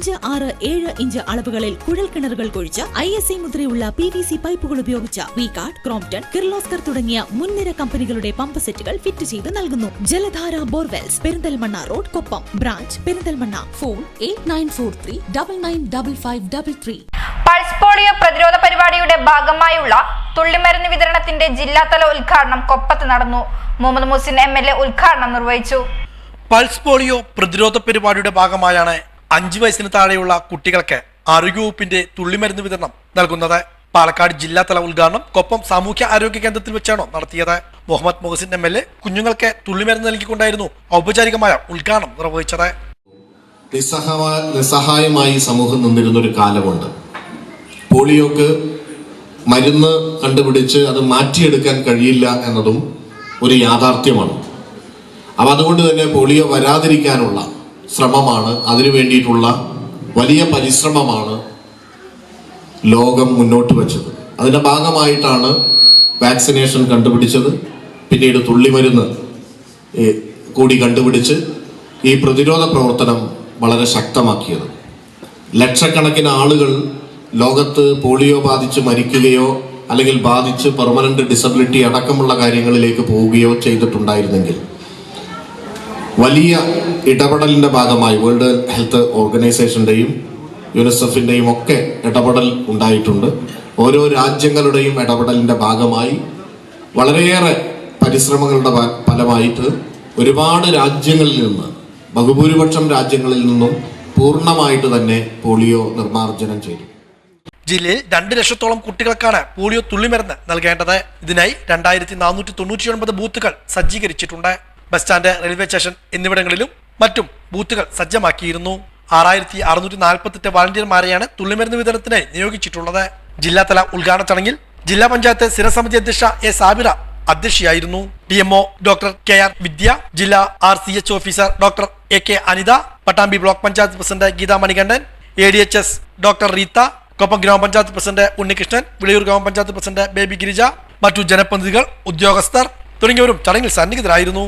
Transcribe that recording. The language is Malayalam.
അഞ്ച് ആറ് ഏഴ് ഇഞ്ച് അളവുകളിൽ കുഴൽ കിണറുകൾ കുഴിച്ച് ഐ എസ് ഐ മുദ്രയുള്ള പി വി സി പൈപ്പുകൾ ഉപയോഗിച്ച വി കാർഡ് ക്രോംപ്ടൺ കിർലോസ്കർ തുടങ്ങിയ മുൻനിര കമ്പനികളുടെ പമ്പ് സെറ്റുകൾ ഫിറ്റ് ചെയ്ത് നൽകുന്നു. Jaladhara borewells Perinthalmanna road Koppam branch Perinthalmanna phone eight nine four three double nine double five double three. Pulse polio പ്രതിരോധ പരിപാടിയുടെ ഭാഗമായുള്ള തുള്ളിമരുന്ന് വിതരണത്തിന്റെ ജില്ലാതല ഉദ്ഘാടനം കൊപ്പത്ത് നടന്നു. Muhammad Muhsin M L A ഉദ്ഘാടനം നിർവഹിച്ചു. പൾസ് പോളിയോ പ്രതിരോധ പരിപാടിയുടെ ഭാഗമായാണ് അഞ്ചു വയസ്സിന് താഴെയുള്ള കുട്ടികൾക്ക് ആരോഗ്യവകുപ്പിന്റെ തുള്ളിമരുന്ന് വിതരണം നൽകുന്നത്. പാലക്കാട് ജില്ലാതല ഉദ്ഘാടനം കൊപ്പം സാമൂഹ്യ ആരോഗ്യ കേന്ദ്രത്തിൽ വെച്ചാണ് നടത്തിയത്. Muhammad Muhsin M L A കുഞ്ഞുങ്ങൾക്ക് തുള്ളിമരുന്ന് നൽകിക്കൊണ്ടായിരുന്നു ഔപചാരികമായ ഉദ്ഘാടനം നിർവഹിച്ചത്. നിസ്സഹായ നിസ്സഹായമായി സമൂഹം നിന്നിരുന്ന ഒരു കാലമുണ്ട്. പോളിയോക്ക് മരുന്ന് കണ്ടുപിടിച്ച് അത് മാറ്റിയെടുക്കാൻ കഴിയില്ല എന്നതും ഒരു യാഥാർത്ഥ്യമാണ്. അപ്പം അതുകൊണ്ട് തന്നെ പോളിയോ വരാതിരിക്കാനുള്ള ശ്രമമാണ്. അതിനു വേണ്ടിയിട്ടുള്ള വലിയ പരിശ്രമമാണ് ലോകം മുന്നോട്ട് വച്ചത്. അതിന്റെ ഭാഗമായിട്ടാണ് വാക്സിനേഷൻ കണ്ടുപിടിച്ചത്. പിന്നീട് തുള്ളിമരുന്ന് കൂടി കണ്ടുപിടിച്ച് ഈ പ്രതിരോധ പ്രവർത്തനം വളരെ ശക്തമാക്കിയത്. ലക്ഷക്കണക്കിന് ആളുകൾ ലോകത്ത് പോളിയോ ബാധിച്ച് മരിക്കുകയോ അല്ലെങ്കിൽ ബാധിച്ച് പെർമനന്റ് ഡിസബിലിറ്റി അടക്കമുള്ള കാര്യങ്ങളിലേക്ക് പോവുകയോ ചെയ്തിട്ടുണ്ടായിരുന്നെങ്കിൽ വലിയ ഇടപെടലിന്റെ ഭാഗമായി വേൾഡ് ഹെൽത്ത് ഓർഗനൈസേഷന്റെയും യുനിസെഫിന്റെയും ഒക്കെ ഇടപെടൽ ഉണ്ടായിട്ടുണ്ട്. ഓരോ രാജ്യങ്ങളുടെയും ഇടപെടലിന്റെ ഭാഗമായി വളരെയേറെ പരിശ്രമങ്ങളുടെ ഫലമായിട്ട് ഒരുപാട് രാജ്യങ്ങളിൽ നിന്ന് ബഹുഭൂരിപക്ഷം രാജ്യങ്ങളിൽ നിന്നും പൂർണമായിട്ട് തന്നെ പോളിയോ നിർമ്മാർജനം ചെയ്തു. ജില്ലയിൽ രണ്ട് ലക്ഷത്തോളം കുട്ടികൾക്കാണ് പോളിയോ തുള്ളിമരുന്ന് നൽകേണ്ടത്. ഇതിനായി രണ്ടായിരത്തി നാനൂറ്റി തൊണ്ണൂറ്റി ഒൻപത് ബൂത്തുകൾ സജ്ജീകരിച്ചിട്ടുണ്ട്. ബസ് സ്റ്റാൻഡ് റെയിൽവേ സ്റ്റേഷൻ എന്നിവിടങ്ങളിലും മറ്റും ബൂത്തുകൾ സജ്ജമാക്കിയിരുന്നു. ആറായിരത്തി അറുന്നൂറ്റി നാൽപ്പത്തെട്ട് വാളണ്ടിയർമാരെയാണ് തുള്ളിമരുന്ന് വിതരണത്തിനായി നിയോഗിച്ചിട്ടുള്ളത്. ജില്ലാതല ഉദ്ഘാടന ചടങ്ങിൽ ജില്ലാ പഞ്ചായത്ത് സ്ഥിരസമിതി അധ്യക്ഷ A Sabira അധ്യക്ഷയായിരുന്നു. D M O doctor K R Vidya ജില്ലാ R C H officer doctor A K Anitha Pattambi block panchayat president Geetha Manikandan A D H S doctor Reetha Koppam ഗ്രാമപഞ്ചായത്ത് പ്രസിഡന്റ് ഉണ്ണികൃഷ്ണൻ വിളിയൂർ ഗ്രാമപഞ്ചായത്ത് പ്രസിഡന്റ് ബേബി ഗിരിജ മറ്റു ജനപ്രതിനിധികൾ ഉദ്യോഗസ്ഥർ തുടങ്ങിയവരും ചടങ്ങിൽ സന്നിഹിതരായിരുന്നു.